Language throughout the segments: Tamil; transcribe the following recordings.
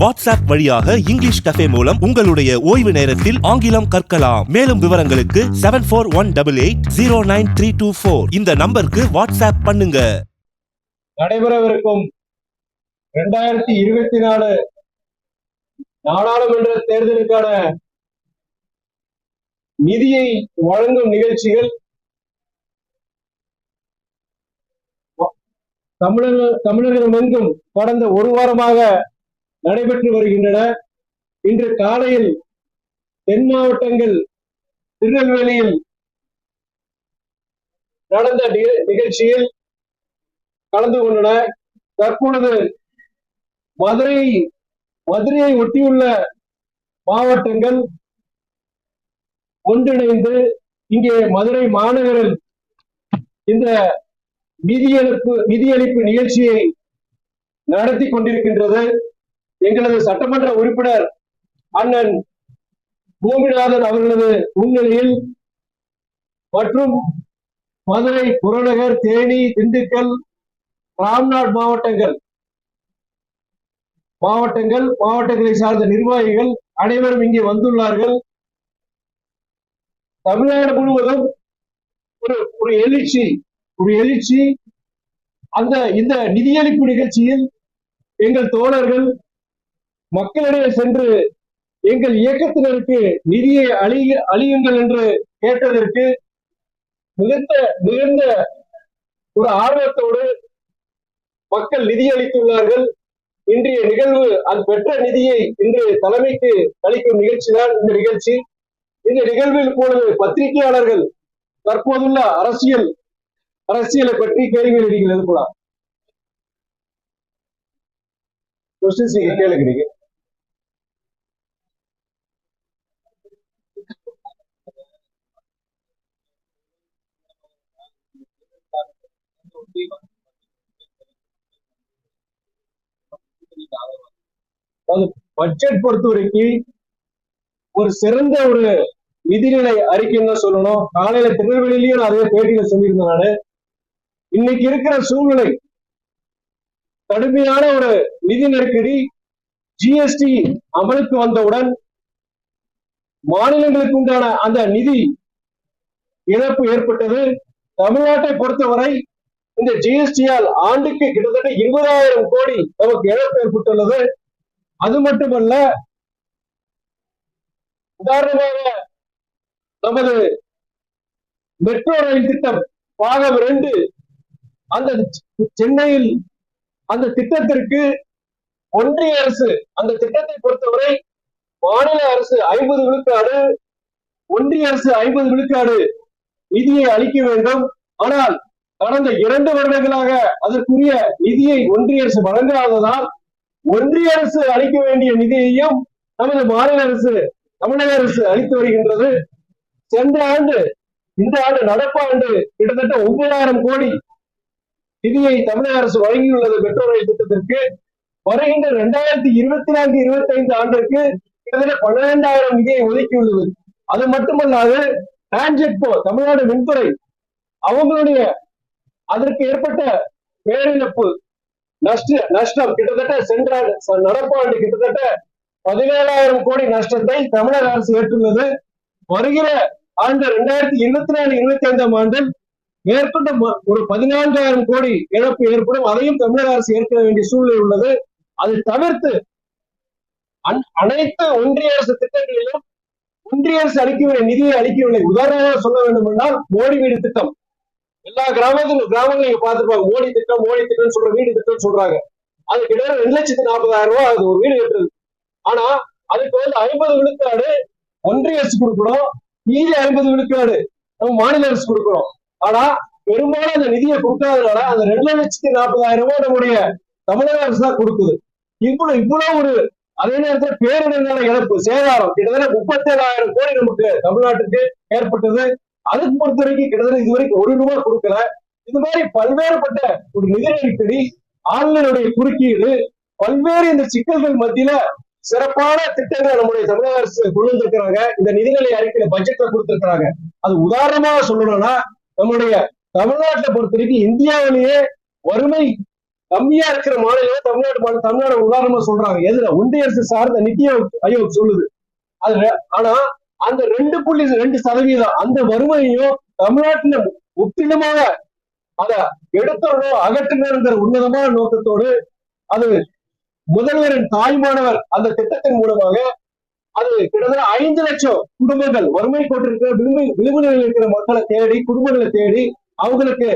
வாட்ஸ்அப் வழியாக இங்கிலீஷ் கஃபே மூலம் உங்களுடைய ஓய்வு நேரத்தில் ஆங்கிலம் கற்கலாம். மேலும் விவரங்களுக்கு seven four one double eight zero nine three two four இந்த நம்பருக்கு வாட்ஸ்அப் பண்ணுங்க. நடைபெறவிருக்கும் இரண்டாயிரத்தி இருபத்தி நாலு நாடாளுமன்ற தேர்தலுக்கான நிதியை வழங்கும் நிகழ்ச்சிகள் தமிழக எங்கும் கடந்த ஒரு வாரமாக நடைபெற்று வருகின்றன. இன்று காலையில் தென் மாவட்டங்கள் திருநெல்வேலியில் நடந்த நிகழ்ச்சியில் கலந்து கொண்டன. தற்பொழுது மதுரை மதுரையை ஒட்டியுள்ள மாவட்டங்கள் ஒன்றிணைந்து இங்கே மதுரை மாநகரில் இந்த நிதியளிப்பு நிதியளிப்பு நிகழ்ச்சியை நடத்தி கொண்டிருக்கின்றது. எங்களது சட்டமன்ற உறுப்பினர் அண்ணன் பூமிநாதன் அவர்களது முன்னிலையில் மற்றும் மதுரை புறநகர் தேனி திண்டுக்கல் ராம்நாட் மாவட்டங்கள் மாவட்டங்கள் மாவட்டங்களை சார்ந்த நிர்வாகிகள் அனைவரும் இங்கே வந்துள்ளார்கள். தமிழ்நாடு முழுவதும் ஒரு ஒரு எழுச்சி ஒரு எழுச்சி. அந்த இந்த நிதியளிப்பு நிகழ்ச்சியில் எங்கள் தோழர்கள் மக்களிடையே சென்று எங்கள் இயக்கத்தினருக்கு நிதியை அழிய அழியுங்கள் என்று கேட்டதற்கு மிகுந்த மிகுந்த ஒரு ஆர்வத்தோடு மக்கள் நிதி அளித்துள்ளார்கள். இன்றைய நிகழ்வு அது பெற்ற நிதியை இன்று தலைமைக்கு அளிக்கும் நிகழ்ச்சி தான் இந்த நிகழ்ச்சி. இந்த நிகழ்வில் இப்பொழுது பத்திரிகையாளர்கள் தற்போதுள்ள அரசியல் அரசியலை பற்றி கேள்வி நீங்கள் எதிர்கொள்ளலாம் கொஸ்டின்ஸ் நீங்க. கேளுங்க நீங்க பட்ஜெட் பொறுத்த வரைக்கும் ஒரு சிறந்த ஒரு நிதிநிலை அறிக்கைன்னு தான் சொல்லணும். காலையில திருநெல்வேலியிலயும் நான் அதே பேட்டியில சொல்லியிருந்தேன் நானு. இன்னைக்கு இருக்கிற சூழ்நிலை கடுமையான ஒரு நிதி நெருக்கடி ஜிஎஸ்டி அமலுக்கு வந்தவுடன் மாநிலங்களுக்கு உண்டான அந்த நிதி இழப்பு ஏற்பட்டது. தமிழ்நாட்டை பொறுத்தவரை இந்த ஜிஎஸ்டியால் ஆண்டுக்கு கிட்டத்தட்ட இருபதாயிரம் கோடி நமக்கு இழப்பு ஏற்பட்டுள்ளது. அது மட்டுமல்ல உதாரணமாக நமது மெட்ரோ ரயில் திட்டம் பாகம் ரெண்டு அந்த சென்னையில் அந்த திட்டத்திற்கு ஒன்றிய அரசு அந்த திட்டத்தை பொறுத்தவரை மாநில அரசு ஐம்பது விழுக்காடு ஒன்றிய அரசு ஐம்பது விழுக்காடு நிதியை அளிக்க வேண்டும். ஆனால் கடந்த இரண்டு வருடங்களாக அதற்குரிய நிதியை ஒன்றிய அரசு வழங்காததால் ஒன்றிய அரசு அளிக்க வேண்டிய நிதியையும் நமது மாநில அரசு தமிழக அரசு அளித்து வருகின்றது. சென்ற ஆண்டு இந்த ஆண்டு நடப்பாண்டு கிட்டத்தட்ட ஒன்பதாயிரம் கோடி நிதியை தமிழக அரசு வழங்கியுள்ளது மெட்ரோ ரயில் திட்டத்திற்கு. வருகின்ற இரண்டாயிரத்தி இருபத்தி நான்கு இருபத்தி ஐந்து ஆண்டிற்கு கிட்டத்தட்ட பன்னிரெண்டாயிரம் நிதியை ஒதுக்கியுள்ளது. அது மட்டுமல்லாது டிரான்ஜெக்டோ தமிழ்நாடு மின்துறை அவங்களுடைய அதற்கு ஏற்பட்ட பேரிழப்பு நஷ்ட நஷ்டம் கிட்டத்தட்ட சென்ற நடப்பாண்டு கிட்டத்தட்ட பதினேழாயிரம் கோடி நஷ்டத்தை தமிழக அரசு ஏற்றுள்ளது. வருகிற ஆண்டு ரெண்டாயிரத்தி இருபத்தி நாலு இருபத்தி ஐந்தாம் ஆண்டில் மேற்கொண்ட ஒரு பதினான்காயிரம் கோடி இழப்பு ஏற்படும். அதையும் தமிழக அரசு ஏற்க வேண்டிய சூழ்நிலை உள்ளது. அதை தவிர்த்து அன்- அனைத்து ஒன்றிய அரசு திட்டங்களிலும் ஒன்றிய அரசு அளிக்கவில்லை நிதியை அளிக்கவில்லை உதாரணமாக சொல்ல வேண்டும் என்றால் மோடி வீடு திட்டம். எல்லா கிராமத்திலும் கிராமங்களும் நீங்க பார்த்திருப்பாங்க. மோடி திட்டம் மோடி திட்டம் சொல்ற வீடு திட்டம் சொல்றாங்க. அது கிட்டத்தட்ட ரெண்டு லட்சத்தி நாற்பதாயிரம் ரூபாய் அது ஒரு வீடு கட்டுறது. ஆனா அதுக்கு வந்து ஐம்பது விழுக்காடு ஒன்றிய அரசு கொடுக்கணும். மீதி ஐம்பது விழுக்காடு நம்ம மாநில அரசு கொடுக்கணும். ஆனா பெரும்பாலும் அந்த நிதியை கொடுக்காதனால அந்த ரெண்டு லட்சத்தி நாற்பதாயிரம் ரூபாய் நம்முடைய தமிழக அரசு தான் கொடுக்குது. இவ்வளவு இவ்வளவு ஒரு அதே நேரத்துல பேரிடர்கால இழப்பு சேதாரம். கிட்டத்தட்ட முப்பத்தி ஏழாயிரம் கோடி நமக்கு தமிழ்நாட்டுக்கு ஏற்பட்டது. அதுக்கு பொறுத்த வரைக்கும் கிட்டத்தட்ட இது வரைக்கும் ஒரு ரூபாய் கொடுக்கல. இது மாதிரி பல்வேறுபட்ட ஒரு நிதி நெருக்கடி ஆளுநருடைய குறுக்கீடு பல்வேறு இந்த சிக்கல்கள் மத்தியில சிறப்பான திட்டங்களை நம்முடைய தமிழக அரசு கொண்டு வந்திருக்கிறாங்க. இந்த நிதிநிலை அறிக்கையில பட்ஜெட்ல கொடுத்திருக்கிறாங்க. அது உதாரணமாக சொல்லணும்னா நம்முடைய தமிழ்நாட்டை பொறுத்த வரைக்கும் இந்தியாவிலேயே வறுமை கம்மியா இருக்கிற மாநிலம் தமிழ்நாடு மாநிலம் தமிழ்நாடு உதாரணமா சொல்றாங்க. எதுல? ஒன்றிய அரசு சார்ந்த நித்தி ஆயோக் சொல்லுது. அதுல ஆனா அந்த ரெண்டு புள்ளி ரெண்டு சதவீதம் அந்த வறுமையையும் தமிழ்நாட்டுல முற்றிலுமாக அத எடுத்துடணும் அகற்றணுங்கிற உன்னதமான நோக்கத்தோடு அது முதல்வரின் தாய்மானவர் அந்த திட்டத்தின் மூலமாக அது கிட்டத்தட்ட ஐந்து லட்சம் குடும்பங்கள் வறுமை கொண்டிருக்கிற விளிம்பு விளிம்பு நிலையில் இருக்கிற மக்களை தேடி குடும்பங்களை தேடி அவங்களுக்கு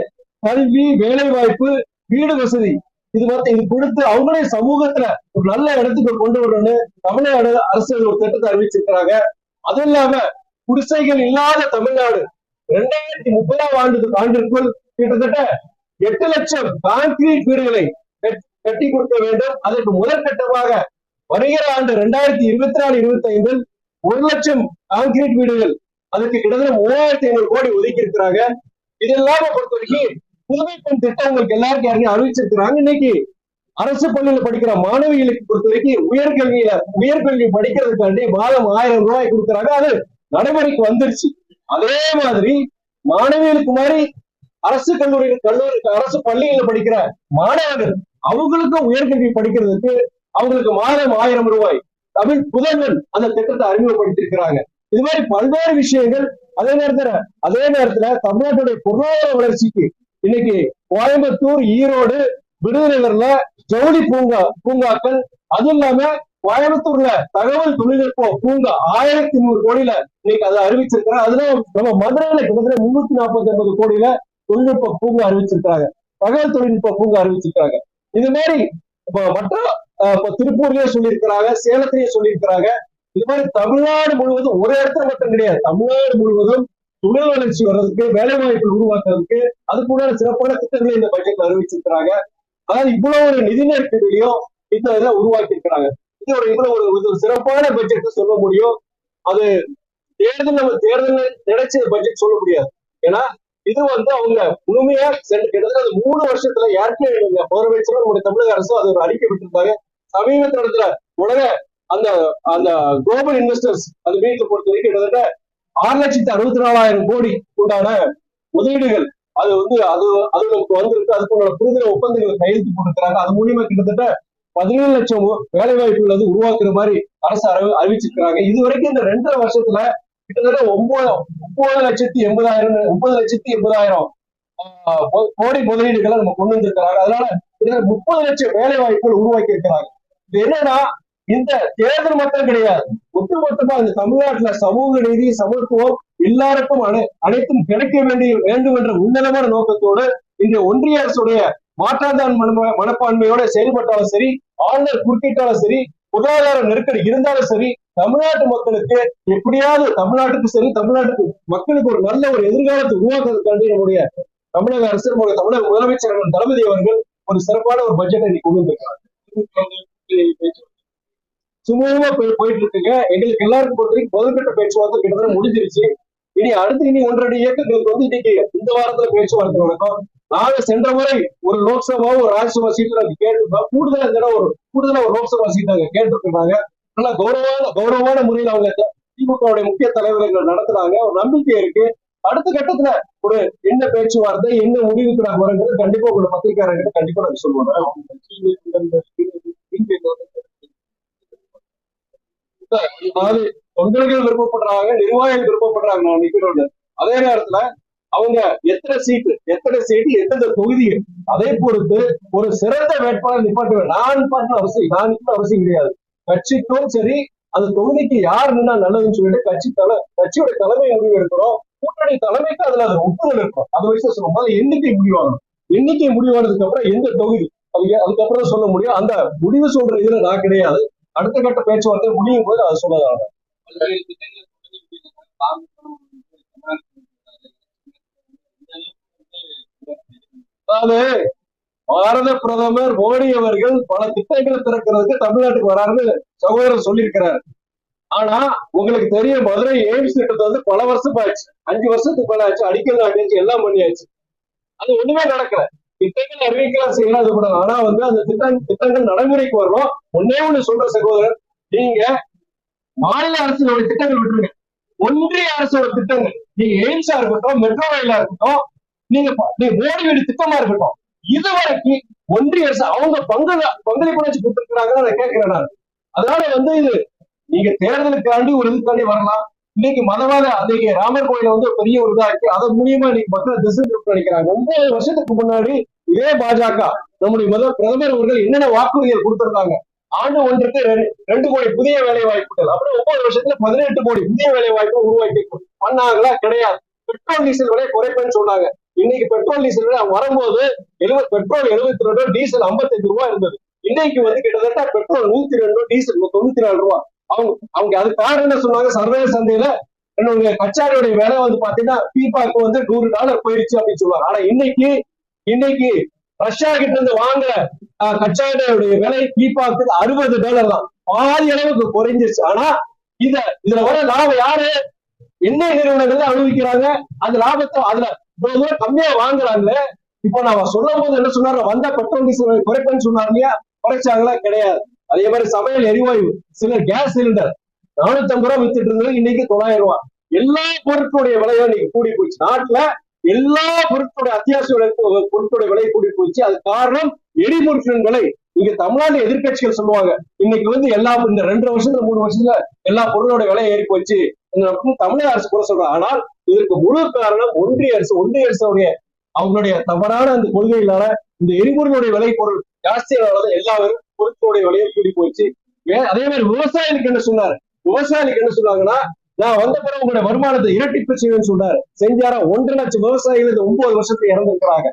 கல்வி வேலை வாய்ப்பு வீடு வசதி இது வந்து இது கொடுத்து அவங்களே சமூகத்துல ஒரு நல்ல இடத்துக்கு கொண்டு வரணும்னு தமிழ்நாடு அரசு ஒரு திட்டத்தை அறிவிச்சிருக்கிறாங்க. அது இல்லாம குடிசைகள் இல்லாத தமிழ்நாடு. ரெண்டாயிரத்தி முப்பதாம் ஆண்டு ஆண்டிற்குள் கிட்டத்தட்ட எட்டு லட்சம் கான்கிரீட் வீடுகளை கட்- கட்டி கொடுக்க வேண்டும். அதற்கு முதற்கட்டமாக வருகிற ஆண்டு ரெண்டாயிரத்தி இருபத்தி நாலு இருபத்தி ஐந்தில் ஒரு லட்சம் கான்கிரீட் வீடுகள் அதுக்கு கிட்டத்தட்ட மூவாயிரத்தி ஐநூறு கோடி ஒதுக்கி இருக்கிறாங்க. இது இல்லாம பொறுத்த வரைக்கும் புதுமை பெண் திட்டம் உங்களுக்கு எல்லாருக்கும் யாருமே அறிவிச்சிருக்கிறாங்க. இன்னைக்கு அரசு பள்ளியில படிக்கிற மாணவிகளுக்கு பொறுத்த வரைக்கும் உயர்கல்வியில உயர்கல்வி படிக்கிறதுக்காண்டி மாதம் ஆயிரம் ரூபாய் கொடுக்குறாங்க. அது நடைமுறைக்கு வந்துருச்சு. அதே மாதிரி மாணவிகளுக்கு மாதிரி அரசு கல்லூரி கல்லூரி அரசு பள்ளியில படிக்கிற மாணவர்கள் அவங்களுக்கும் உயர்கல்வி படிக்கிறதுக்கு அவங்களுக்கு மாதம் ஆயிரம் ரூபாய். தமிழ் புதல்வன் அந்த திட்டத்தை அறிமுகப்படுத்தியிருக்கிறாங்க. இது மாதிரி பல்வேறு விஷயங்கள் அதே நேரத்துல அதே நேரத்துல தமிழ்நாட்டுடைய பொருளாதார வளர்ச்சிக்கு இன்னைக்கு கோயம்புத்தூர் ஈரோடு விருதுநகர்ல ஜவுளி பூங்கா பூங்காக்கள் அதுவும் இல்லாம கோயம்புத்தூர்ல தகவல் தொழில்நுட்பம் பூங்கா ஆயிரத்தி நூறு கோடியில இன்னைக்கு அதை அறிவிச்சிருக்கிறாங்க. அதுல நம்ம மதுரையில கிட்டத்தட்ட முன்னூத்தி நாற்பத்தி ஒன்பது கோடியில தொழில்நுட்ப பூங்கா அறிவிச்சிருக்காங்க தகவல் தொழில்நுட்ப பூங்கா அறிவிச்சிருக்காங்க இது மாதிரி இப்ப மற்ற அஹ், இப்ப திருப்பூர்லயே சொல்லியிருக்கிறாங்க சேலத்திலேயே சொல்லியிருக்கிறாங்க. இது மாதிரி தமிழ்நாடு முழுவதும் ஒரு இடத்துல மட்டும் கிடையாது. தமிழ்நாடு முழுவதும் தொழில் வளர்ச்சி வர்றதுக்கு வேலை வாய்ப்பு உருவாக்குறதுக்கு அதுக்குண்டான சிறப்பான திட்டங்களை இந்த பட்ஜெட்ல அறிவிச்சிருக்கிறாங்க. அதாவது இவ்வளவு ஒரு நிதி நெருக்கடியிலையும் இந்த இதை உருவாக்கி இருக்கிறாங்க இது ஒரு இவ்வளவு ஒரு ஒரு சிறப்பான பட்ஜெட் சொல்ல முடியும். அது தேர்தல் நம்ம தேர்தல் நினைச்ச பட்ஜெட் சொல்ல முடியாது. ஏன்னா இது வந்து அவங்க முழுமையா சென்று கிட்டத்தட்ட அது மூணு வருஷத்துல ஏற்கனவே முதலமைச்சரும் நம்முடைய தமிழக அரசும் அது ஒரு அறிக்கை விட்டிருந்தாங்க. சமீபத்தில் நடத்துல உலக அந்த அந்த குளோபல் இன்வெஸ்டர்ஸ் அந்த மீட்டை பொறுத்த வரைக்கும் கிட்டத்தட்ட ஆறு லட்சத்தி அறுபத்தி நாலாயிரம் கோடி உண்டான முதலீடுகள் அது வந்து அது அது நமக்கு வந்திருக்கு. அதுக்குள்ள புரிதல் ஒப்பந்தங்கள் கையெழுத்து போட்டிருக்கிறாங்க. அது மூலியமா கிட்டத்தட்ட பதினேழு லட்சம் வேலை வாய்ப்புகள் வந்து உருவாக்குற மாதிரி அரசு அறிவி அறிவிச்சிருக்கிறாங்க. இது வரைக்கும் இந்த ரெண்டரை வருஷத்துல கிட்டத்தட்ட ஒன்பது ஒன்பது லட்சத்தி எண்பதாயிரம் முப்பது லட்சத்தி எண்பதாயிரம் ஆஹ், கோடி முதலீடுகளை நம்ம கொண்டு வந்திருக்கிறாங்க. அதனால கிட்டத்தட்ட முப்பது லட்சம் வேலை வாய்ப்புகள் உருவாக்கி இருக்கிறாங்க இது என்னன்னா இந்த தேர்தல் மட்டும் கிடையாது. ஒட்டுமொத்தமா இந்த தமிழ்நாட்டுல சமூக நீதி சமத்துவம் எல்லாருக்கும் அனை அனைத்தும் கிடைக்க வேண்டிய வேண்டும் என்ற உன்னதமான நோக்கத்தோடு இந்த ஒன்றிய அரசுடைய மாற்றாந்தான் மனப்பான்மையோட செயல்பட்டாலும் சரி ஆளுநர் குறுக்கிட்டாலும் சரி பொருளாதார நெருக்கடி இருந்தாலும் சரி தமிழ்நாட்டு மக்களுக்கு எப்படியாவது தமிழ்நாட்டுக்கு சரி தமிழ்நாட்டுக்கு மக்களுக்கு ஒரு நல்ல ஒரு எதிர்காலத்தை உருவாக்குறதுக்காண்டி நம்முடைய தமிழக அரசு நம்முடைய தமிழக முதலமைச்சர் தளபதி அவர்கள் ஒரு சிறப்பான ஒரு பட்ஜெட்டை இன்னைக்கு கொண்டு வந்திருக்காங்க சுமூகமா போய் போயிட்டு இருக்குங்க எங்களுக்கு எல்லாருக்கும் பொறுத்த வரைக்கும் முதல்கட்ட பேச்சுவார்த்தை கிட்டத்தட்ட முடிஞ்சிருச்சு. இனி அடுத்து இனி ஒன்றரை இயக்கங்களுக்கு வந்து இன்னைக்கு இந்த வாரத்துல பேச்சுவார்த்தை நடக்கும். நாங்க சென்ற முறை ஒரு லோக்சபா ஒரு ராஜ்யசபா சீட்டு நாங்க கேட்டிருந்தோம். கூடுதலா இந்த ஒரு கூடுதலா ஒரு லோக்சபா சீட் நாங்க கேட்டிருக்கிறாங்க நல்லா கௌரவமான கௌரவமான முறையில் அவங்க திமுகவுடைய முக்கிய தலைவர்கள் நடத்துறாங்க. ஒரு நம்பிக்கை இருக்கு. அடுத்த கட்டத்துல ஒரு என்ன பேச்சுவார்த்தை என்ன முடிவுக்கு நாங்க வரங்கிறது கண்டிப்பா உங்களோட பத்திரிகையாளர்கிட்ட கண்டிப்பா நாங்க சொல்லுவோம் அதாவது தொண்டர்கள் விருப்பப்படுறாங்க நிர்வாகிகள் விருப்பப்படுறாங்க நான் நிக்கிறோம் அதே நேரத்துல அவங்க எத்தனை சீட்டு எத்தனை சீட்டு எத்தனை தொகுதிகள் அதை பொறுத்து ஒரு சிறந்த வேட்பாளர் நிப்பாட்டுவேன் நான் நிப்பாட்ட அவசியம் நான் நிற்க அவசியம் கிடையாது. கட்சிக்கும் சரி அந்த தொகுதிக்கு யார் நின்னா நல்லதுன்னு சொல்லிட்டு கட்சி தலை கட்சியோட தலைமை முடிவு எடுக்கிறோம் கூட்டணி தலைமைக்கு அதுல அது ஒப்புதல் இருக்கும். அதை வச்சு சொல்லுவோம் முதல்ல எண்ணிக்கை முடிவாகணும் எண்ணிக்கை முடிவானதுக்கு அப்புறம் எந்த தொகுதி அது அதுக்கப்புறம் சொல்ல முடியும். அந்த முடிவு சொல்ற இதுல நான் கிடையாது. அடுத்த கட்ட பேச்சுவார்த்தை முடியும் போது அது சொல்லலாம் அதாவது பாரத பிரதமர் மோடி அவர்கள் பல திட்டங்களை திறக்கிறதுக்கு தமிழ்நாட்டுக்கு வராருன்னு சகோதரர் சொல்லியிருக்கிறார். ஆனா உங்களுக்கு தெரியும் மதுரை எய்ம்ஸ் திட்டத்தை வந்து பல வருஷம் ஆச்சு. அஞ்சு வருஷத்துக்கு மேல ஆச்சு அடிக்கல் நாட்டியாச்சு எல்லாம் பண்ணியாச்சு. அது ஒண்ணுமே நடக்கல. திட்டங்கள் அறிவிக்கலாம் செய்யலாம் இது பண்ணலாம் ஆனா வந்து அந்த திட்டம் திட்டங்கள் நடைமுறைக்கு வரணும். ஒன்னே ஒண்ணு சொல்ற சகோதரர். நீங்க மாநில அரசினுடைய திட்டங்கள் விட்டுருங்க. ஒன்றிய அரசோட திட்டங்கள். நீங்க எய்ம்ஸா இருக்கட்டும் மெட்ரோ ரயிலா இருக்கட்டும் நீங்க நீங்க மோடி வீடு திட்டமா இருக்கட்டும் இதுவரைக்கும் ஒன்றிய அரசு அவங்க பங்கு பங்களிப்பு வச்சு கொடுத்துருக்காங்கன்னு நான் கேட்கிறேன் நான். அதனால வந்து இது நீங்க தேர்தலுக்காண்டி ஒரு இதுக்காண்டி வரலாம். இன்னைக்கு மதவாத அன்னைக்கு ராமர் கோயில வந்து பெரிய ஒரு இதா இருக்கு. அதன் மூலியமா இன்னைக்கு மக்கள் திசை திருப்ப நினைக்கிறாங்க. ஒன்பது வருஷத்துக்கு முன்னாடி இதே பாஜக நம்முடைய முதல் பிரதமர் அவர்கள் என்னென்ன வாக்குறுதிகள் கொடுத்திருந்தாங்க? ஆண்டு ஒன்றுக்கு ரெண்டு- ரெண்டு கோடி புதிய வேலை வாய்ப்புகள் அப்புறம் ஒன்பது வருஷத்துல பதினெட்டு கோடி புதிய வேலை வாய்ப்பு உருவாக்கி பண்ணாங்களா? கிடையாது. பெட்ரோல் டீசல் விலை குறைப்பேன்னு சொன்னாங்க. இன்னைக்கு பெட்ரோல் டீசல் விலை வரும்போது எழுபது பெட்ரோல் எழுபத்தி ரெண்டு டீசல் 55 ரூபாய் இருந்தது. இன்னைக்கு வந்து கிட்டத்தட்ட பெட்ரோல் நூத்தி ரெண்டு டீசல் தொண்ணூத்தி நாலு ரூபாய். அவங்க அவங்க அது காரணம் என்ன சொன்னாங்க சர்வதேச சந்தையில என்னுடைய கச்சாரியுடைய விலை வந்து பாத்தீங்கன்னா பீபாக்கு வந்து நூறு டாலர் போயிடுச்சு அப்படின்னு சொல்லுவாங்க. ஆனா இன்னைக்கு இன்னைக்கு ரஷ்யா கிட்ட இருந்து வாங்குற அஹ், கச்சாரியுடைய விலை பீபாக்கு அறுபது டாலர் தான். பாதி அளவுக்கு குறைஞ்சிருச்சு. ஆனா இத இதுல வர லாபம் யாரு? எண்ணெய் நிறுவனங்கள் அனுபவிக்கிறாங்க? அந்த லாபத்தை அதுல இவ்வளவு தூரம் கம்மியா வாங்குறாங்களே? இப்போ நான் சொல்லும் போது என்ன சொன்னாரு வந்த பெட்ரோல் டீசல் குறைப்பேன்னு சொன்னார் இல்லையா? குறைச்சாங்களா? கிடையாது. அதே மாதிரி சமையல் எரிவாயு சிலர் கேஸ் சிலிண்டர் நானூத்தி ஐம்பது ரூபா வித்துட்டு இருந்தது இன்னைக்கு தொள்ளாயிரம் ரூபாய். எல்லா பொருட்களுடைய விலையும் இன்னைக்கு கூடி போச்சு. நாட்டுல எல்லா பொருட்களுடைய அத்தியாவசிய விலை பொருட்களுடைய விலை கூடி போச்சு. அது காரணம் எரிபொருட்களின் விலை. இங்க தமிழ்நாடு எதிர்க்கட்சிகள் சொல்லுவாங்க இன்னைக்கு வந்து எல்லா இந்த ரெண்டு வருஷத்துல மூணு வருஷத்துல எல்லா பொருளோட விலை ஏறி போச்சு. தமிழக அரசு கூட சொல்றாங்க. ஆனால் இதற்கு முழு காரணம் ஒன்றிய அரசு ஒன்றிய அரசுடைய அவங்களுடைய தவறான அந்த கொள்கைகளால இந்த எரிபொருளுடைய விலை பொருள் ஜாஸ்தியானது எல்லாரும் பொருட்களுடைய விலையை கூடி போச்சு அதே மாதிரி விவசாயிகளுக்கு என்ன சொன்னாரு? விவசாயிகளுக்கு என்ன சொன்னாங்கன்னா நான் வந்த பிறகு உங்களுடைய வருமானத்தை இரட்டிப்பு செய்வேன்னு சொன்னாரு செஞ்சாரா ஒன்றரை லட்சம் விவசாயிகள் இந்த ஒன்பது வருஷத்துல இறந்திருக்கிறாங்க.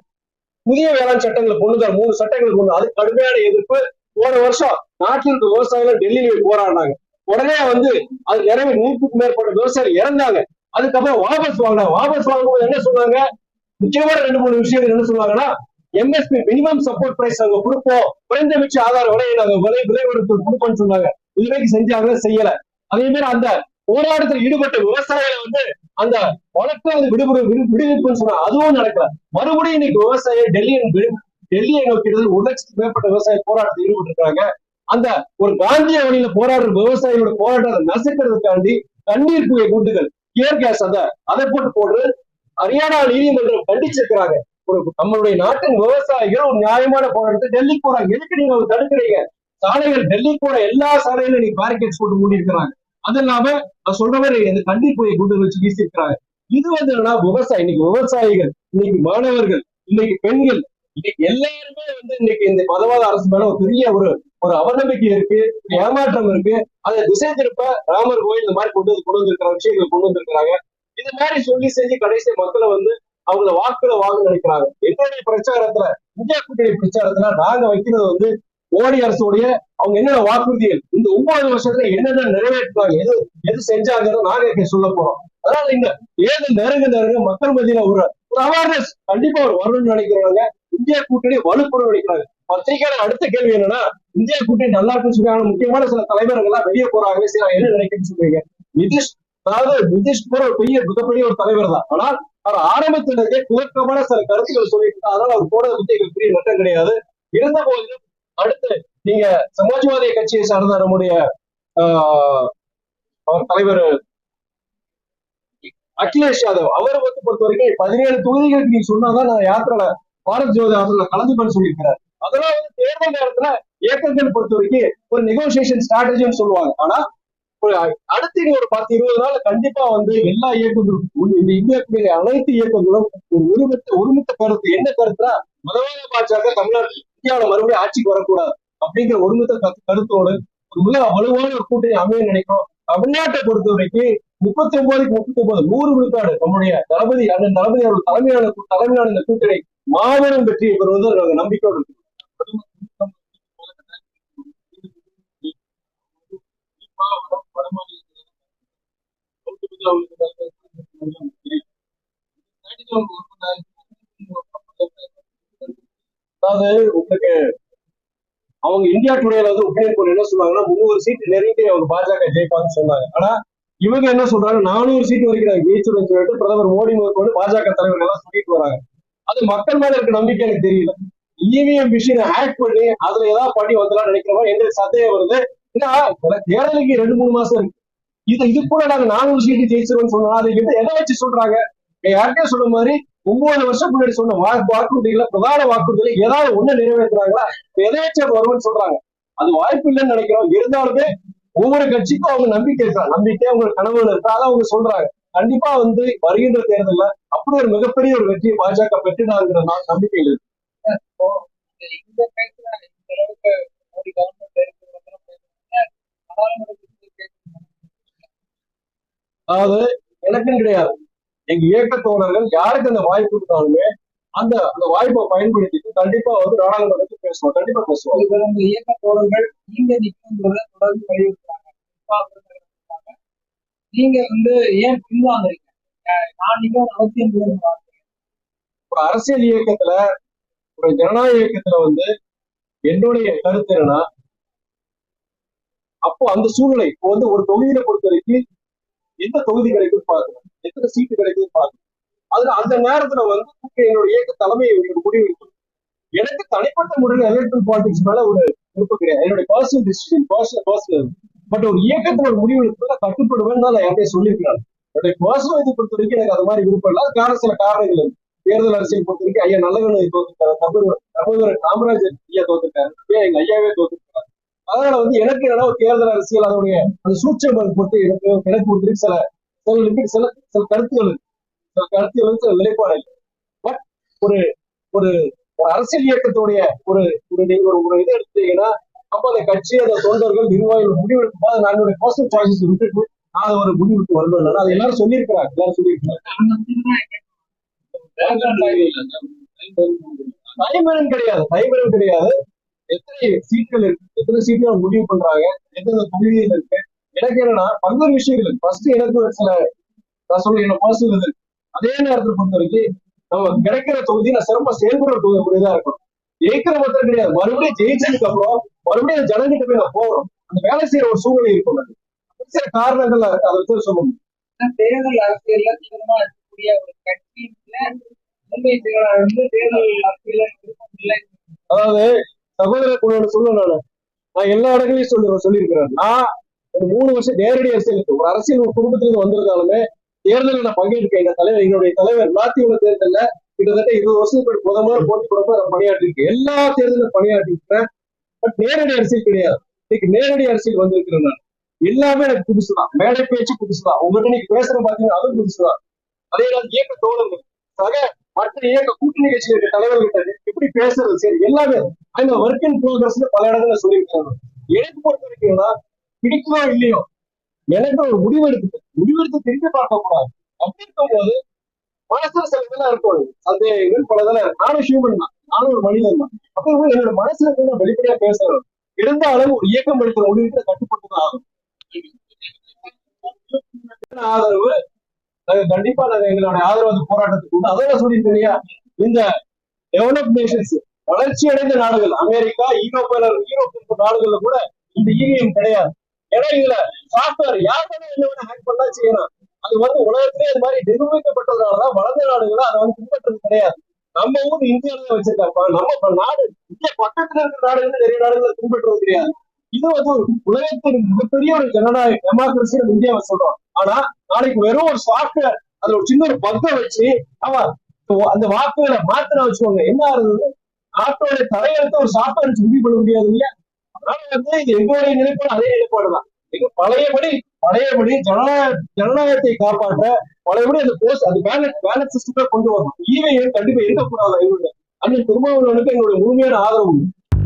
புதிய வேளாண் சட்டங்களை கொண்டு மூணு சட்டங்களை கொண்டு அது கடுமையான எதிர்ப்பு. போன வருஷம் நாட்டில் இருக்க விவசாயிகள் டெல்லியில போராடினாங்க. உடனே வந்து அது நிறைய நூற்றுக்கும் மேற்பட்ட விவசாயிகள் இறந்தாங்க. அதுக்கப்புறம் வாபஸ் வாங்கினாங்க. வாபஸ் வாங்கும்போது என்ன சொன்னாங்க? முக்கியமான ரெண்டு மூணு விஷயங்கள் என்ன சொன்னாங்கன்னா எம்எஸ்பி மினிமம் சப்போர்ட் பிரைஸ் நாங்க கொடுப்போம். குறைந்தபட்ச ஆதார விலையை நாங்க விலை விலை உயர்த்து கொடுப்போம்னு சொன்னாங்க. இதுவரைக்கும் செஞ்சாங்க செய்யல. அதே மாதிரி அந்த போராட்டத்தில் ஈடுபட்ட விவசாயிகளை வந்து அந்த வழக்கம் விடுபடு விடு- விடுவிப்புன்னு சொன்னா அதுவும் நடக்கல. மறுபடியும் இன்னைக்கு விவசாயி டெல்லியை டெல்லியை நோக்கிறது ஒரு லட்சத்துக்கு மேற்பட்ட விவசாய போராட்டத்தில் ஈடுபட்டு இருக்காங்க அந்த ஒரு காந்திய வழியில போராடுற விவசாயிகளோட போராட்டத்தை நசுக்கிறதுக்காண்டி கண்ணீர் புகை குண்டுகள் கியர் கேஸ் அதை அதை போட்டு போட்டு ஹரியானா நீதிமன்றம் கண்டிச்சிருக்கிறாங்க. ஒரு நம்மளுடைய நாட்டின் விவசாயிகள் ஒரு நியாயமான போராட்டத்தை டெல்லிக்கு போறாங்க எதுக்கு நீங்க அதை தடுக்கிறீங்க? சாலைகள் டெல்லி போற எல்லா சாலையிலும் நீ பேரிகேட்ஸ் போட்டு மூடி இருக்கிறாங்க அது இல்லாம சொல்ற மாதிரி இந்த கண்ணீர் புகை குண்டு வச்சு வீசி இருக்கிறாங்க இது வந்து என்னன்னா விவசாயி இன்னைக்கு விவசாயிகள் இன்னைக்கு மாணவர்கள் இன்னைக்கு பெண்கள் இன்னைக்கு எல்லாருமே வந்து இன்னைக்கு இந்த மதவாத அரசு மேல ஒரு பெரிய ஒரு ஒரு அவநம்பிக்கை இருக்கு ஏமாற்றம் இருக்கு. அதை திசை திருப்ப ராமர் கோயில் இந்த மாதிரி கொண்டு வந்து கொண்டு வந்திருக்கிற விஷயங்கள் கொண்டு வந்திருக்கிறாங்க. இது மாதிரி சொல்லி செஞ்சு கடைசி மக்களை வந்து அவங்கள வாக்குல வாங்க நினைக்கிறாங்க. எங்களுடைய பிரச்சாரத்துல இந்தியா கூட்டணி பிரச்சாரத்துல நாங்க வைக்கிறது வந்து மோடி அரசுடைய அவங்க என்னென்ன வாக்குறுதிகள்? இந்த ஒன்பது வருஷத்துல என்னென்ன நிறைவேற்றுறாங்க எது எது செஞ்சாங்கன்னு நாங்க சொல்ல போறோம். அதனால நீங்க ஏது நெருங்க நெருங்க மக்கள் மத்தியில ஒரு அவேர்னஸ் கண்டிப்பா ஒரு வரணும்னு நினைக்கிறாங்க. இந்தியா கூட்டணி வலுப்படும் நினைக்கிறாங்க. பத்திரிகையாளர் அடுத்த கேள்வி என்னன்னா இந்தியா கூட்டணி நல்லா இருக்குன்னு சொல்றாங்க. முக்கியமான சில தலைவர்கள் எல்லாம் வெளியே போறாங்க சரி என்ன நினைக்கிறேன்னு சொல்றீங்க? நிதிஷ் அதாவது நிதிஷ் கூட ஒரு பெரிய மிகப்பெரிய ஒரு தலைவர் தான். ஆனால் அவர் ஆரம்பத்துல இருந்தே குழப்பமான சில கருத்துக்கள் சொல்லிட்டு இருந்தா அதனால அவர் போடுறது பத்தி எங்களுக்கு பெரிய நட்டம் கிடையாது. இருந்த போதிலும் அடுத்து நீங்க சமாஜ்வாதி கட்சியை சார்ந்த நம்முடைய அவர் தலைவர் அகிலேஷ் யாதவ் அவரை வந்து பொறுத்த வரைக்கும் பதினேழு தொகுதிகளுக்கு நீங்க சொன்னாதான் நான் யாத்திரை பாரத் ஜோதி யாத்திரை கலந்துப்பேன்னு சொல்லியிருக்கிறார். அதெல்லாம் வந்து தேர்தல் நேரத்துல இயக்கங்கள் பொறுத்த வரைக்கும் ஒரு நெகோசியேஷன் ஸ்ட்ராட்டஜின்னு சொல்லுவாங்க. ஆனா அடுத்து இனி ஒரு பத்து இருபது நாள் கண்டிப்பா வந்து எல்லா இயக்கங்களும் இந்த இந்தியாவுடைய அனைத்து இயக்கங்களும் ஒருமித்த ஒருமித்த கருத்து என்ன கருத்துனா முதலாளி பாஜக தமிழ்நாடு இந்தியாவில மறுபடியும் ஆட்சிக்கு வரக்கூடாது அப்படிங்கிற ஒருமித்த கருத்து- கருத்தோடு ஒரு மிக வலுவான ஒரு கூட்டணி அமைய நினைக்கிறோம் தமிழ்நாட்டை பொறுத்த வரைக்கும் முப்பத்தி ஒன்பதுக்கு முப்பத்தி ஒன்பது நூறு விழுக்காடு நம்முடைய தளபதி அண்ணன் தளபதி அவர்கள் தலைமையான தலைமையான இந்த கூட்டணி மாபெரும் வெற்றியை பெறுவது நாங்க நம்பிக்கையோடு இருக்கோம். அதாவது உங்களுக்கு அவங்க இந்தியா டுடேல வந்து ஒப்பீனியன் போல் என்ன சொன்னாங்கன்னா முந்நூறு சீட் நெருங்கி அவங்க பாஜக ஜெயிப்பாங்கன்னு சொன்னாங்க. ஆனா இவங்க என்ன சொல்றாங்க நானூறு சீட் வரைக்கும் நாங்க ஜெயிச்சிருவோம்னு சொல்லிட்டு பிரதமர் மோடி முதற்கொண்டு பாஜக தலைவர்கள் எல்லாம் சொல்லிட்டு வராங்க. அது மக்கள் மேல இருக்க நம்பிக்கை எனக்கு தெரியல. இவிஎம் மிஷினை ஹேக் பண்ணி அதுல ஏதாவது பண்ணி வந்தலாம் நினைக்கிறவங்க எங்களுக்கு சந்தேகம் வருது. ஏன்னா தேர்தலுக்கு ரெண்டு மூணு மாசம் இருக்கு. இது இது கூட நாங்க நானூறு சீட்டு ஜெயிச்சிருவோம் சொன்னா அதை கிட்ட எதை வச்சு சொல்றாங்க? யார்கிட்டயும் சொன்ன மாதிரி ஒன்பது வருஷம் முன்னாடி சொன்ன வாக்குறுதிகள பிரதான வாக்குறுதிகளை ஏதாவது ஒண்ணு நிறைவேற்றுறாங்களா? எதேச்சம் வருவோம்னு சொல்றாங்க? அது வாய்ப்பு இல்லைன்னு நினைக்கிறோம். இருந்தாலுமே ஒவ்வொரு கட்சிக்கும் அவங்க நம்பிக்கை இருக்கா நம்பிக்கை அவங்க கனவுகள் இருக்கா? அதை அவங்க சொல்றாங்க. கண்டிப்பா வந்து வருகின்ற தேர்தல்ல அப்படி ஒரு மிகப்பெரிய ஒரு வெற்றியை பாஜக பெற்றுடாங்கிற நான் நம்பிக்கை அதாவது எனக்குன்னு கிடையாது. எங்க இயக்க தோழர்கள் யாருக்கு அந்த வாய்ப்பு கொடுத்தாலுமே அந்த அந்த வாய்ப்பை பயன்படுத்திட்டு கண்டிப்பா வந்து நாடாளுமன்றத்தில் பேசுவோம் கண்டிப்பா பேசுவோம். இவர் இயக்க தோழர்கள் நீங்க நிற்குங்கிறத தொடர்ந்து வலியுறுத்துறாங்க. நீங்க வந்து ஏன் பின்வாங்குறீங்க? நான் நிற்கும் அவசியம். ஒரு அரசியல் இயக்கத்துல ஒரு ஜனநாயக இயக்கத்துல வந்து என்னுடைய கருத்து என்னன்னா அப்போ அந்த சூழ்நிலை இப்போ வந்து ஒரு தொகுதியில பொறுத்த வரைக்கும் எந்த தொகுதி கிடைக்குன்னு பார்க்கணும் எத்தனை சீட்டு கிடைக்குதுன்னு பார்க்கணும் அதுல அந்த நேரத்துல வந்து என்னோட இயக்க தலைமை ஒரு முடிவு எனக்கு தனிப்பட்ட முறையில் எலக்ட்ரல் பாலிடிக்ஸ் மேல ஒரு விருப்பம் கிடையாது. என்னுடைய personal decision personal personal but ஒரு இயக்கத்துல ஒரு முடிவு எடுத்து கட்டுப்படுவேன்னு தான் நான் யார்கிட்டயும் சொல்லியிருக்கிறேன் என்னுடைய பர்சனல் இது பொறுத்த வரைக்கும் எனக்கு அது மாதிரி விருப்பம் இல்லை. அது சில காரணங்கள் இருக்கு. தேர்தல் அரசியல் பொறுத்த வரைக்கும் ஐயா நல்லவன் தோத்துருக்காரு தம்பு சகோதரர் காமராஜர் ஐயா தோத்துருக்காரு ஐயா எங்க ஐயாவே தோத்துருக்காரு அதனால வந்து எனக்கு என்னன்னா தேர்தல் அரசியல் அதனுடைய அந்த சூட்சம் பொறுத்து எனக்கு எனக்கு பொறுத்த வரைக்கும் சில சில சில சில கருத்துகள். சில கருத்துகள் வந்து சில நிலைப்பாடு. பட் ஒரு ஒரு ஒரு அரசியல் இயக்கத்துடைய ஒரு ஒரு நீங்க ஒரு இதை எடுத்தீங்கன்னா அப்ப அந்த கட்சி அந்த தொண்டர்கள் நிர்வாகிகள் முடிவெடுக்கும் போது நான் என்னுடைய பர்சனல் சாய்ஸஸ் விட்டுட்டு நான் அதை ஒரு முடிவுக்கு வரணும் அது எல்லாரும் சொல்லியிருக்கிறாங்க. எல்லாரும் முடிவுதான் டைமரன் கிடையாது. டைமரன் கிடையாது. எத்தனை சீட்கள் இருக்கு? எத்தனை சீட்கள் முடிவு பண்றாங்க? எந்தெந்த தொகுதியில் இருக்கு? எனக்கு என்னன்னா பல்வேறு விஷயங்கள் ஃபர்ஸ்ட் எனக்கு ஒரு சில நான் சொல்ல என்ன பர்சனல் இது. அதே நேரத்தில் பொறுத்த வரைக்கும் நம்ம கிடைக்கிற தொகுதி நான் சிறப்பா செயல்படுற அப்படிதான் இருக்கணும். ஜெயிக்கிற மட்டும் கிடையாது. மறுபடியும் ஜெயிச்சதுக்கு அப்புறம் மறுபடியும் ஜனங்கிட்ட போய் நான் போறோம் அந்த வேலை செய்யற ஒரு சூழ்நிலை இருக்கும் அது. சில காரணங்கள் இருக்கு. அதை வச்சு சொல்ல முடியும் தேர்தல் அரசியல்ல தீவிரமா இருக்கக்கூடிய ஒரு கட்சியில மும்பை செயலாளர் வந்து தேர்தல் இல்லை. அதாவது சகோதரர் குழு சொல்ல நான். நான் எல்லா இடங்களையும் சொல்லுறேன் சொல்லியிருக்கிறேன் நான் ஒரு மூணு வருஷம் நேரடி அரசியலுக்கு ஒரு அரசியல் ஒரு குடும்பத்திலிருந்து வந்திருந்தாலுமே தேர்தலில் நான் பங்கேற்க எங்க தலைவர் எங்களுடைய தலைவர் நாத்தியுள்ள தேர்தலில் கிட்டத்தட்ட இருபது வருஷத்துக்கு முன்னாடி முதல்ல போட்டி போடப்ப நான் பணியாற்றிருக்கேன் எல்லா தேர்தலும் பணியாற்றிருக்கிறேன் பட் நேரடி அரசியல் கிடையாது. இன்னைக்கு நேரடி அரசியல் வந்திருக்கிறேன் நான். எல்லாமே எனக்கு புதுசுதான். மேடை பேச்சு புதுசுதான். உங்ககிட்ட நீங்க பேசுற பாத்தீங்கன்னா அதுவும் புதுசுதான். அதே நேரம் இயக்க தோழர்கள் சக மற்ற இயக்க கூட்டணி கட்சியில் இருக்க தலைவர்கிட்ட எப்படி பேசுறது? சரி எல்லாமே அந்த ஒர்க் இன் ப்ரோக்ரஸ்ல பல இடத்துல சொல்லியிருக்காங்க எனக்கு பொறுத்த வரைக்கும்னா பிடிக்குமா இல்லையோ? எனக்கு ஒரு முடிவெடுத்து முடிவெடுத்து திரும்பி பார்க்க கூடாது. அப்படி இருக்கும்போது மனசுல சில இதெல்லாம் இருக்கும். சந்தேகங்கள் பல இதெல்லாம் இருக்கு. நானும் ஹியூமன் தான். நானும் ஒரு மனிதன் தான். அப்போ என்னோட மனசுல இருந்து நான் வெளிப்படையா பேசுறேன் இருந்தாலும் ஒரு இயக்கம் எடுக்கிற முடிவுகளை கட்டுப்பட்டு தான் ஆகும். ஆதரவு கண்டிப்பா நாங்க எங்களுடைய ஆதரவு போராட்டத்துக்கு உண்டு. அதோட சொல்லிட்டு இல்லையா? இந்த டெவலப் நேஷன்ஸ் வளர்ச்சி அடைந்த நாடுகள் அமெரிக்கா யூரோப்பியர் யூரோப்பிய நாடுகள்ல கூட இந்த ஈவிஎம் கிடையாது. ஏன்னா இதுல சாஃப்ட்வேர் யார் வேணா என்ன வேணா ஹேக் பண்ணா செய்யலாம். அது வந்து உலகத்திலே அது மாதிரி நிர்வகிக்கப்பட்டதுனாலதான் வளர்ந்த நாடுகள் அதை வந்து பின்பற்றது கிடையாது. நம்ம ஊர் இந்தியாவில தான் வச்சிருக்காப்பா நம்ம நாடு இந்திய பக்கத்துல இருக்கிற நாடுகள் நிறைய நாடுகள் பின்பற்றுறது கிடையாது. இது வந்து ஒரு உலகத்தின் மிகப்பெரிய ஒரு ஜனநாயக டெமோக்ரஸி இந்தியாவை சொல்றோம். ஆனா நாளைக்கு வெறும் ஒரு சாஃப்ட்வேர் அதுல ஒரு சின்ன ஒரு பக்கை வச்சு அவன் அந்த வாக்குகளை மாத்திர வச்சுக்கோங்க. என்ன ஆகுது? நாட்டோட தலையெழுத்து ஒரு சாஃப்ட்வேர் வச்சு முடிவு பண்ண முடியாது இல்லையா? அதனால வந்து இது எங்களுடைய நிலைப்பாடு அதே நிலைப்பாடு தான். எங்க பழையபடி பழையபடி ஜனநாயக ஜனநாயகத்தை காப்பாற்ற பழையபடி அந்த போஸ்ட் அந்த பேலட் பேலட் சிஸ்டத்தை கொண்டு வரணும். ஈவையை கண்டிப்பா இருக்கக்கூடாது எங்களுடைய அண்ணன் திருமாவளவனுக்கு எங்களுடைய முழுமையான ஆதரவு.